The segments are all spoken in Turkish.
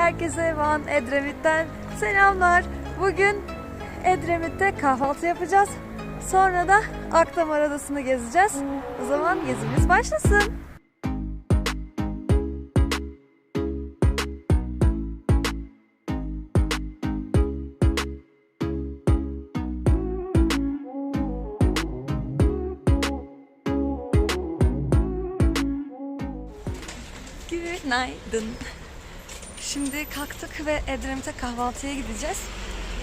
Herkese Van Edremit'ten selamlar. Bugün Edremit'te kahvaltı yapacağız. Sonra da Akdamar Adası'nı gezeceğiz. O zaman gezimiz başlasın. Günaydın. Şimdi kalktık ve Edremit'e kahvaltıya gideceğiz.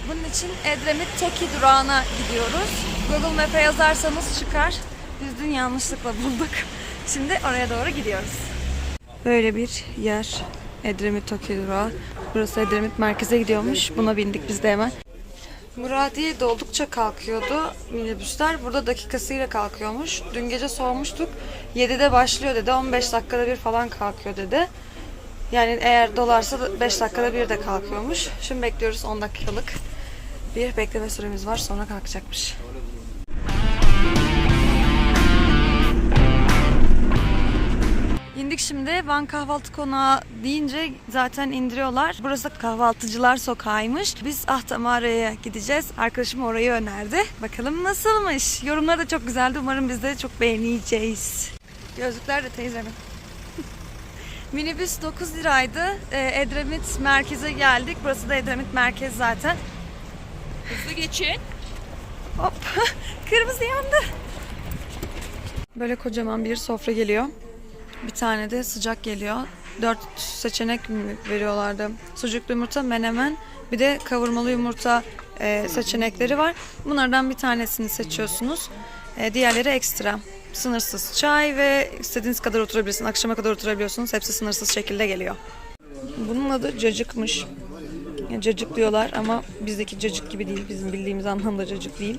Bunun için Edremit Toki durağına gidiyoruz. Google Map'e yazarsanız çıkar. Biz dün yanlışlıkla bulduk. Şimdi oraya doğru gidiyoruz. Böyle bir yer. Edremit Toki durağı. Burası Edremit merkeze gidiyormuş. Buna bindik biz de hemen. Muradiye de oldukça kalkıyordu minibüsler. Burada dakikasıyla kalkıyormuş. Dün gece sormuştuk. 7'de başlıyor dedi. 15 dakikada bir falan kalkıyor dedi. Yani eğer dolarsa 5 dakikada bir de kalkıyormuş. Şimdi bekliyoruz 10 dakikalık bir bekleme süremiz var. Sonra kalkacakmış. İndik şimdi Van Kahvaltı Konağı deyince zaten indiriyorlar. Burası kahvaltıcılar sokağıymış. Biz Ahtamara'ya gideceğiz. Arkadaşım orayı önerdi. Bakalım nasılmış. Yorumlar da çok güzeldi. Umarım biz de çok beğeneceğiz. Gözlükler de teyzemin. Minibüs 9 liraydı. Ee, Edremit merkeze geldik. Burası da Edremit merkez zaten. Hızlı geçin. Hop. Kırmızı yandı. Böyle kocaman bir sofra geliyor. Bir tane de sıcak geliyor. Dört seçenek veriyorlardı. Sucuklu yumurta, menemen, bir de kavurmalı yumurta e, seçenekleri var. Bunlardan bir tanesini seçiyorsunuz. E, diğerleri ekstra. Sınırsız çay ve istediğiniz kadar oturabilirsiniz. Akşama kadar oturabiliyorsunuz. Hepsi sınırsız şekilde geliyor. Bunun adı cacıkmış. Ya cacık diyorlar ama bizdeki cacık gibi değil. Bizim bildiğimiz anlamda cacık değil.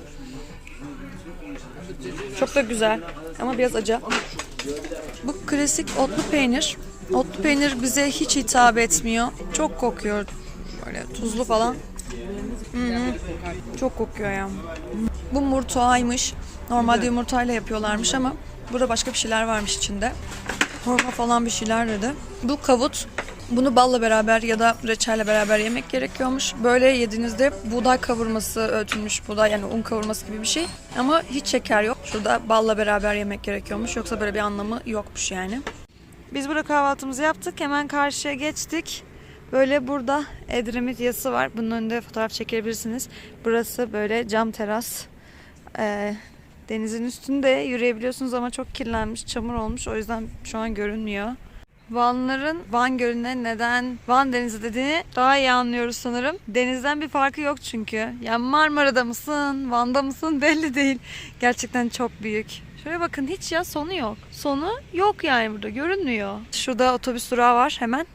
Çok da güzel ama biraz acı. Bu klasik otlu peynir. Otlu peynir bize hiç hitap etmiyor. Çok kokuyor. Böyle tuzlu falan. Hı. Çok kokuyor ya. Bu murtuaymış. Normalde yumurtayla yapıyorlarmış ama burada başka bir şeyler varmış içinde. Hurma falan bir şeyler dedi. Bu kavut. Bunu balla beraber ya da reçelle beraber yemek gerekiyormuş. Böyle yediğinizde buğday kavurması öğütülmüş buğday yani un kavurması gibi bir şey. Ama hiç şeker yok. Şurada balla beraber yemek gerekiyormuş. Yoksa böyle bir anlamı yokmuş yani. Biz burada kahvaltımızı yaptık. Hemen karşıya geçtik. Böyle burada Edremit yası var. Bunun önünde fotoğraf çekebilirsiniz. Burası böyle cam teras. Ee, denizin üstünde yürüyebiliyorsunuz ama çok kirlenmiş, çamur olmuş. O yüzden şu an görünmüyor. Vanların Van Gölü'ne neden Van Denizi dediğini daha iyi anlıyoruz sanırım. Denizden bir farkı yok çünkü. Yani Marmara'da mısın, Van'da mısın belli değil. Gerçekten çok büyük. Şöyle bakın hiç ya sonu yok. Sonu yok yani burada görünmüyor. Şurada otobüs durağı var hemen.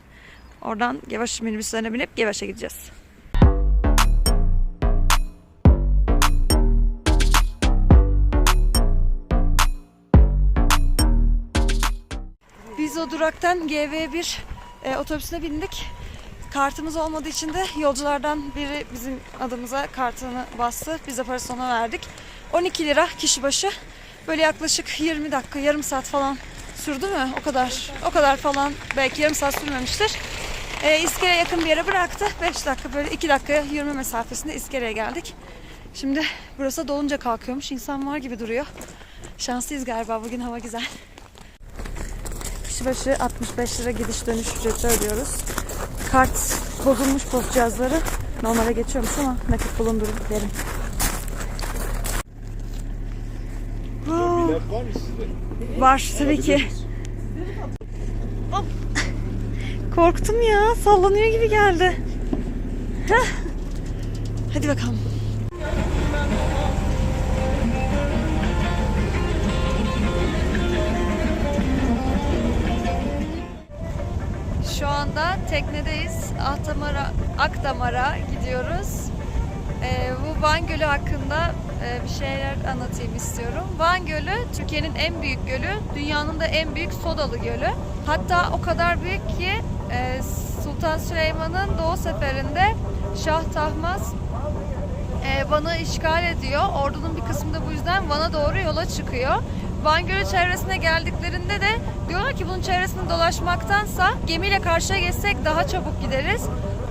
Oradan Gevaş minibüslerine binip Gevaş'a gideceğiz. O duraktan GV1 e, otobüsüne bindik. Kartımız olmadığı için de yolculardan biri bizim adımıza kartını bastı. Biz de parasını verdik. 12 lira kişi başı. Böyle yaklaşık 20 dakika, yarım saat falan sürdü mü? O kadar. O kadar falan. Belki yarım saat sürmemiştir. E, İskele'ye yakın bir yere bıraktı. 5 dakika böyle 2 dakika yürüme mesafesinde İskele'ye geldik. Şimdi burası dolunca kalkıyormuş. İnsan var gibi duruyor. Şanslıyız galiba. Bugün hava güzel. Kişi başı 65 lira gidiş dönüş ücreti ödüyoruz. Kart bozulmuş post cihazları normale geçiyormuş ama nakit bulundurun derim. Bilet var mı sizde? Var tabii ki. Korktum ya. Sallanıyor gibi geldi. Heh. Hadi bakalım. Şu anda teknedeyiz. Ahtamar'a, Akdamar'a gidiyoruz. Ee, bu Van Gölü hakkında e, bir şeyler anlatayım istiyorum. Van Gölü Türkiye'nin en büyük gölü, dünyanın da en büyük sodalı gölü. Hatta o kadar büyük ki e, Sultan Süleyman'ın Doğu Seferi'nde Şah Tahmaz e, Van'ı işgal ediyor. Ordunun bir kısmı da bu yüzden Van'a doğru yola çıkıyor. Van Gölü çevresine geldiklerinde de diyorlar ki bunun çevresini dolaşmaktansa gemiyle karşıya geçsek daha çabuk gideriz.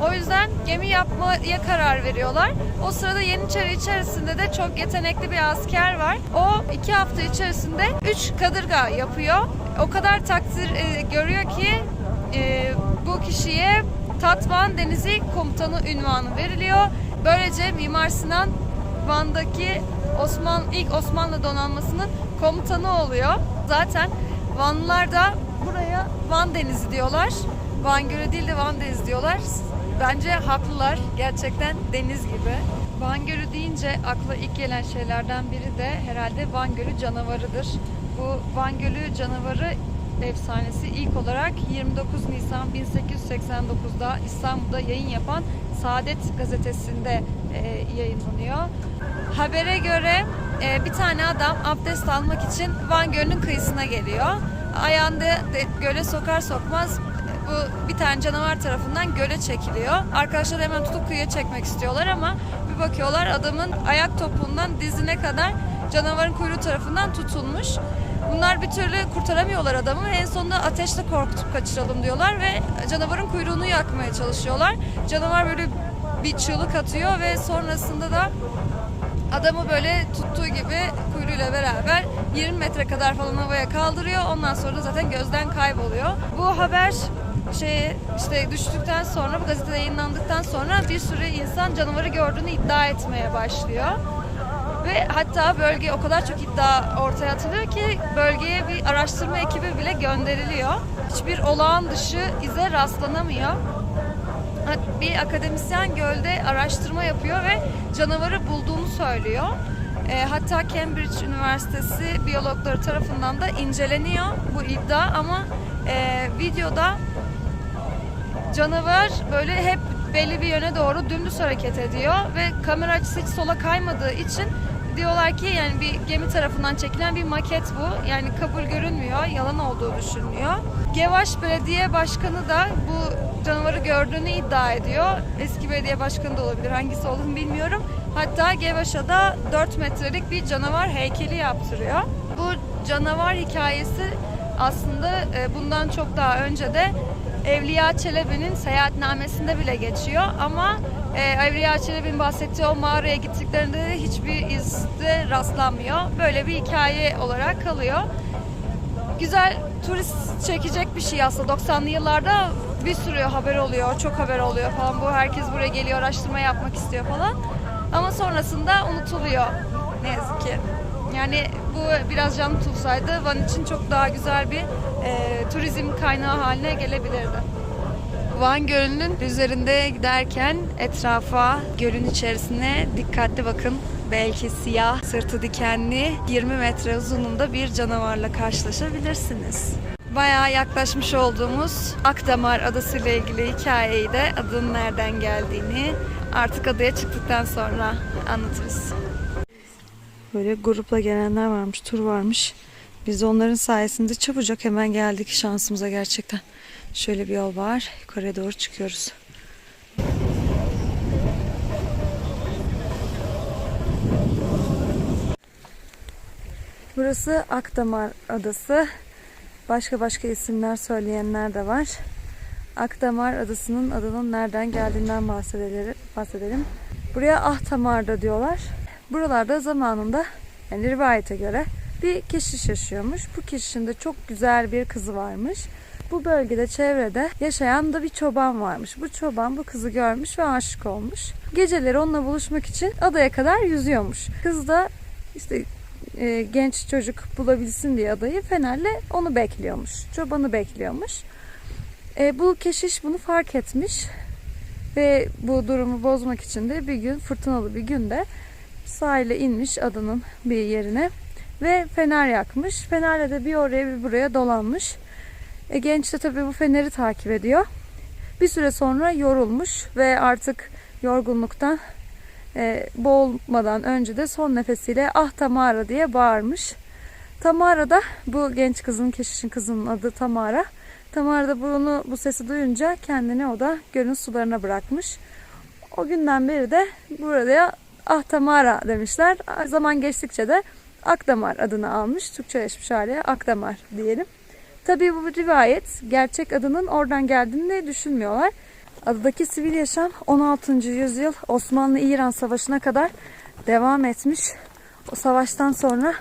O yüzden gemi yapmaya karar veriyorlar. O sırada Yeniçeri içerisinde de çok yetenekli bir asker var. O iki hafta içerisinde üç kadırga yapıyor. O kadar takdir e, görüyor ki e, bu kişiye Tatvan Denizi Komutanı ünvanı veriliyor. Böylece Mimar Sinan Van'daki Osman ilk Osmanlı donanmasının komutanı oluyor. Zaten Vanlılar da buraya Van Denizi diyorlar. Van Gölü değil de Van Denizi diyorlar. Bence haklılar. Gerçekten deniz gibi. Van Gölü deyince akla ilk gelen şeylerden biri de herhalde Van Gölü canavarıdır. Bu Van Gölü canavarı efsanesi ilk olarak 29 Nisan 1889'da İstanbul'da yayın yapan Saadet gazetesinde e, yayınlanıyor. Habere göre e, bir tane adam abdest almak için Van Gölü'nün kıyısına geliyor. Ayağını göle sokar sokmaz bu bir tane canavar tarafından göle çekiliyor. Arkadaşlar hemen tutup kıyıya çekmek istiyorlar ama bir bakıyorlar adamın ayak topuğundan dizine kadar canavarın kuyruğu tarafından tutulmuş. Bunlar bir türlü kurtaramıyorlar adamı. En sonunda ateşle korkutup kaçıralım diyorlar ve canavarın kuyruğunu yakmaya çalışıyorlar. Canavar böyle bir çığlık atıyor ve sonrasında da adamı böyle tuttuğu gibi kuyruğuyla beraber 20 metre kadar falan havaya kaldırıyor. Ondan sonra zaten gözden kayboluyor. Bu haber şey işte düştükten sonra bu gazetede yayınlandıktan sonra bir sürü insan canavarı gördüğünü iddia etmeye başlıyor. Ve hatta bölge o kadar çok iddia ortaya atılıyor ki bölgeye bir araştırma ekibi bile gönderiliyor. Hiçbir olağan dışı ize rastlanamıyor. Bir akademisyen gölde araştırma yapıyor ve canavarı bulduğunu söylüyor. E, hatta Cambridge Üniversitesi biyologları tarafından da inceleniyor bu iddia ama e, videoda canavar böyle hep belli bir yöne doğru dümdüz hareket ediyor ve kamera açısı hiç sola kaymadığı için diyorlar ki yani bir gemi tarafından çekilen bir maket bu. Yani kabul görünmüyor, yalan olduğu düşünülüyor. Gevaş Belediye Başkanı da bu canavarı gördüğünü iddia ediyor. Eski belediye başkanı da olabilir, hangisi olduğunu bilmiyorum. Hatta Gevaş'a da 4 metrelik bir canavar heykeli yaptırıyor. Bu canavar hikayesi aslında e, bundan çok daha önce de Evliya Çelebi'nin seyahatnamesinde bile geçiyor ama e, Evliya Çelebi'nin bahsettiği o mağaraya gittiklerinde de hiçbir izde rastlanmıyor. Böyle bir hikaye olarak kalıyor. Güzel turist çekecek bir şey aslında. 90'lı yıllarda bir sürü haber oluyor, çok haber oluyor falan. Bu herkes buraya geliyor, araştırma yapmak istiyor falan. Ama sonrasında unutuluyor ne yazık ki. Yani bu biraz canlı tutulsaydı Van için çok daha güzel bir e, turizm kaynağı haline gelebilirdi. Van Gölü'nün üzerinde giderken etrafa, gölün içerisine dikkatli bakın. Belki siyah, sırtı dikenli, 20 metre uzunluğunda bir canavarla karşılaşabilirsiniz. Bayağı yaklaşmış olduğumuz Akdamar Adası ile ilgili hikayeyi de adının nereden geldiğini artık adaya çıktıktan sonra anlatırız. Böyle grupla gelenler varmış, tur varmış. Biz onların sayesinde çabucak hemen geldik şansımıza gerçekten. Şöyle bir yol var. Yukarıya doğru çıkıyoruz. Burası Akdamar Adası. Başka başka isimler söyleyenler de var. Akdamar Adası'nın adının nereden geldiğinden bahsedelim. Buraya Ahtamar da diyorlar. Buralarda zamanında yani rivayete göre bir keşiş yaşıyormuş. Bu keşişin de çok güzel bir kızı varmış. Bu bölgede çevrede yaşayan da bir çoban varmış. Bu çoban bu kızı görmüş ve aşık olmuş. Geceleri onunla buluşmak için adaya kadar yüzüyormuş. Kız da işte e, genç çocuk bulabilsin diye adayı fenerle onu bekliyormuş. Çobanı bekliyormuş. E, bu keşiş bunu fark etmiş ve bu durumu bozmak için de bir gün fırtınalı bir günde sahile inmiş adanın bir yerine ve fener yakmış. Fenerle de bir oraya bir buraya dolanmış. E, genç de tabii bu feneri takip ediyor. Bir süre sonra yorulmuş ve artık yorgunluktan e, boğulmadan önce de son nefesiyle ah Tamara diye bağırmış. Tamara da bu genç kızın, keşişin kızının adı Tamara. Tamara da bunu bu sesi duyunca kendini o da gölün sularına bırakmış. O günden beri de buraya ah Tamara demişler. Zaman geçtikçe de Akdamar adını almış. Türkçeleşmiş hali Akdamar diyelim. Tabii bu rivayet gerçek adının oradan geldiğini düşünmüyorlar. Adadaki sivil yaşam 16. yüzyıl Osmanlı-İran Savaşı'na kadar devam etmiş. O savaştan sonra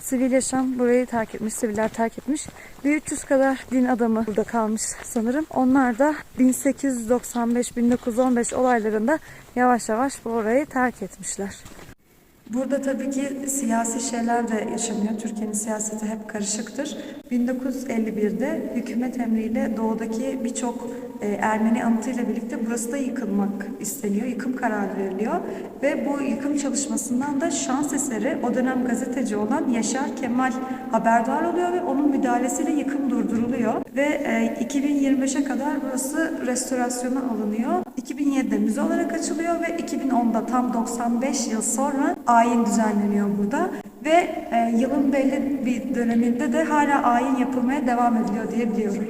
sivil yaşam burayı terk etmiş, siviller terk etmiş. Bir 300 kadar din adamı burada kalmış sanırım. Onlar da 1895-1915 olaylarında yavaş yavaş bu orayı terk etmişler. Burada tabii ki siyasi şeyler de yaşanıyor. Türkiye'nin siyaseti hep karışıktır. 1951'de hükümet emriyle doğudaki birçok e, Ermeni anıtıyla birlikte burası da yıkılmak isteniyor. Yıkım kararı veriliyor. Ve bu yıkım çalışmasından da şans eseri o dönem gazeteci olan Yaşar Kemal haberdar oluyor ve onun müdahalesiyle yıkım durduruluyor. Ve e, 2025'e kadar burası restorasyona alınıyor. 2007'de müze olarak açılıyor ve 2010'da tam 95 yıl sonra ayin düzenleniyor burada. Ve e, yılın belli bir döneminde de hala ayin yapılmaya devam ediliyor diye biliyorum.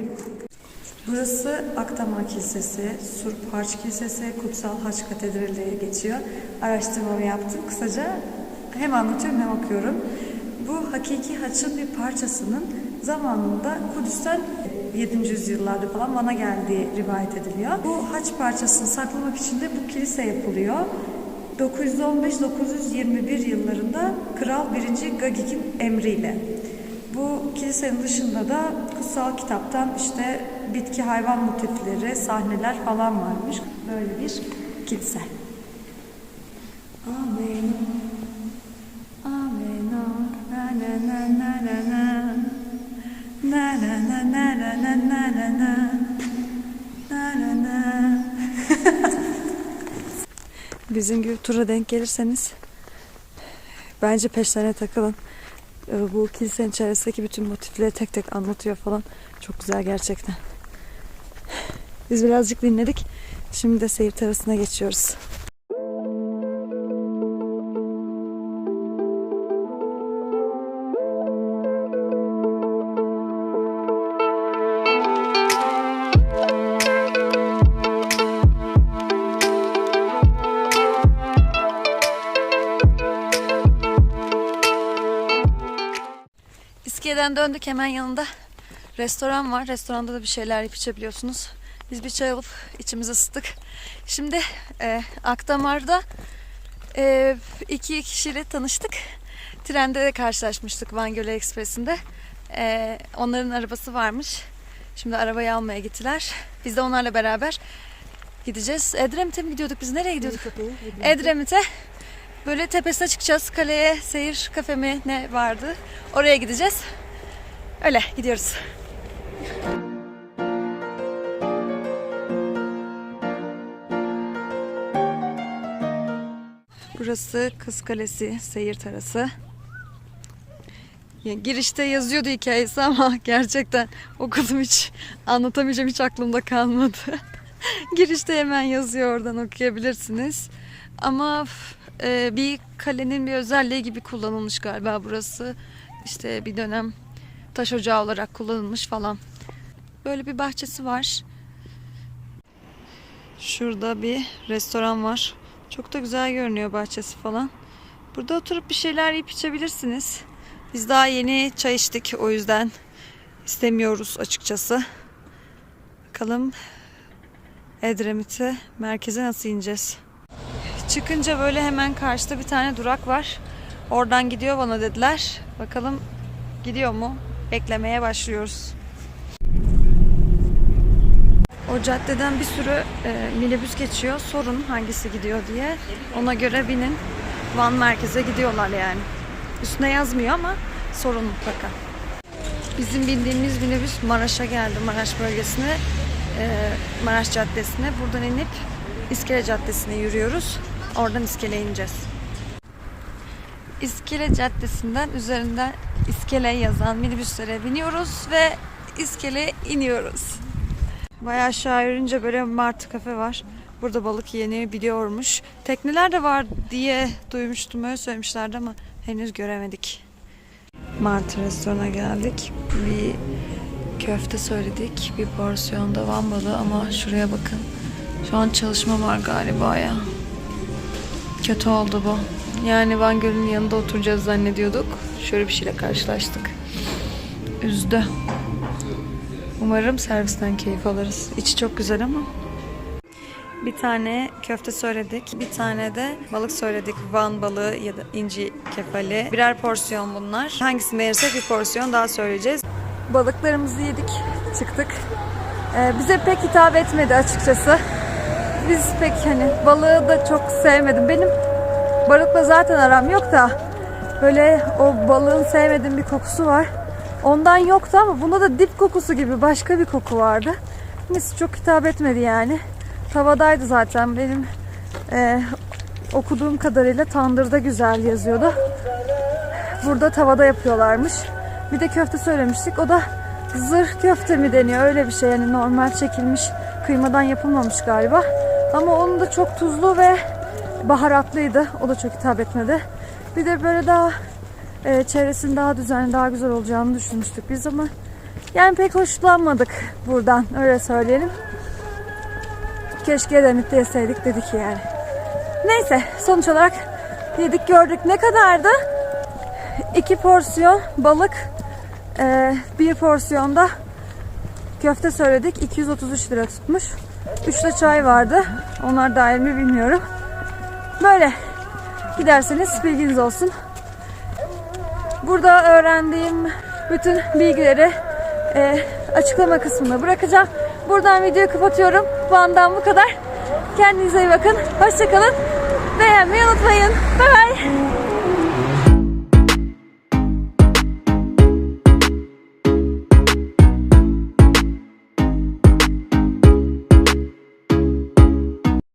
Burası Akdamar Kilisesi, Surp Harç Kilisesi, Kutsal Haç Katedrali diye geçiyor. Araştırmamı yaptım. Kısaca hem anlatıyorum hem okuyorum. Bu hakiki haçın bir parçasının zamanında Kudüs'ten 7. yüzyıllarda falan Van'a geldiği rivayet ediliyor. Bu haç parçasını saklamak için de bu kilise yapılıyor. 915-921 yıllarında Kral 1. Gagik'in emriyle. Bu kilisenin dışında da kutsal kitaptan işte bitki hayvan motifleri, sahneler falan varmış. Böyle bir kilise. Amen. Na na na na na na. Bizim gibi tura denk gelirseniz bence peşlerine takılın. Ee, Bu kilisenin içerisindeki bütün motifleri tek tek anlatıyor falan. Çok güzel gerçekten. Biz birazcık dinledik. Şimdi de seyir terasına geçiyoruz. İskele'den döndük hemen yanında restoran var. Restoranda da bir şeyler yiyip içebiliyorsunuz. Biz bir çay alıp içimizi ısıttık. Şimdi e, Akdamar'da e, iki kişiyle tanıştık. Trende de karşılaşmıştık Van Gölü Ekspresi'nde. E, onların arabası varmış. Şimdi arabayı almaya gittiler. Biz de onlarla beraber gideceğiz. Edremit'e mi gidiyorduk biz? Nereye gidiyorduk? Edremit'e. Böyle tepesine çıkacağız. Kaleye seyir kafe mi ne vardı? Oraya gideceğiz. Öyle gidiyoruz. Burası Kız Kalesi seyir terası. Ya, girişte yazıyordu hikayesi ama gerçekten okudum hiç anlatamayacağım hiç aklımda kalmadı. girişte hemen yazıyor oradan okuyabilirsiniz. Ama e, bir kalenin bir özelliği gibi kullanılmış galiba burası. İşte bir dönem taş ocağı olarak kullanılmış falan. Böyle bir bahçesi var. Şurada bir restoran var. Çok da güzel görünüyor bahçesi falan. Burada oturup bir şeyler yiyip içebilirsiniz. Biz daha yeni çay içtik o yüzden istemiyoruz açıkçası. Bakalım Edremit'e merkeze nasıl ineceğiz? Çıkınca böyle hemen karşıda bir tane durak var. Oradan gidiyor bana dediler. Bakalım gidiyor mu? Beklemeye başlıyoruz. O caddeden bir sürü e, minibüs geçiyor. Sorun hangisi gidiyor diye. Ona göre binin. Van merkeze gidiyorlar yani. Üstüne yazmıyor ama sorun mutlaka. Bizim bindiğimiz minibüs Maraş'a geldi. Maraş bölgesine. e, Maraş Caddesi'ne. Buradan inip İskele Caddesi'ne yürüyoruz. Oradan İskele'ye ineceğiz. İskele Caddesi'nden üzerinden İskele yazan minibüslere biniyoruz ve İskele'ye iniyoruz. Bayağı aşağı yürünce böyle martı kafe var. Burada balık yenebiliyormuş. Tekneler de var diye duymuştum öyle söylemişlerdi ama henüz göremedik. Martı restorana geldik. Bir köfte söyledik. Bir porsiyonda van balığı ama şuraya bakın. Şu an çalışma var galiba ya. Kötü oldu bu. Yani Van Gölü'nün yanında oturacağız zannediyorduk. Şöyle bir şeyle karşılaştık. Üzdü. Umarım servisten keyif alırız. İçi çok güzel ama. Bir tane köfte söyledik. Bir tane de balık söyledik. Van balığı ya da inci kefali. Birer porsiyon bunlar. Hangisini beğenirsek bir porsiyon daha söyleyeceğiz. Balıklarımızı yedik. Çıktık. Ee, bize pek hitap etmedi açıkçası. Biz pek hani balığı da çok sevmedim. Benim balıkla zaten aram yok da böyle o balığın sevmediğim bir kokusu var. Ondan yoktu ama bunda da dip kokusu gibi başka bir koku vardı. Neyse çok hitap etmedi yani. Tavadaydı zaten benim e, okuduğum kadarıyla tandırda güzel yazıyordu. Burada tavada yapıyorlarmış. Bir de köfte söylemiştik. O da zırh köfte mi deniyor öyle bir şey. Yani normal çekilmiş kıymadan yapılmamış galiba. Ama onun da çok tuzlu ve baharatlıydı. O da çok hitap etmedi. Bir de böyle daha e, çevresinin daha düzenli, daha güzel olacağını düşünmüştük biz ama yani pek hoşlanmadık buradan öyle söyleyelim. Keşke Edemit'te yeseydik dedik yani. Neyse sonuç olarak yedik gördük. Ne kadardı? İki porsiyon balık, e, bir porsiyonda köfte söyledik. 233 lira tutmuş. Üçte çay vardı. Onlar dahil mi bilmiyorum. Böyle giderseniz bilginiz olsun. Burada öğrendiğim bütün bilgileri e, açıklama kısmına bırakacağım. Buradan videoyu kapatıyorum. Van'dan bu kadar. Kendinize iyi bakın. Hoşçakalın. Beğenmeyi unutmayın. Bye bye.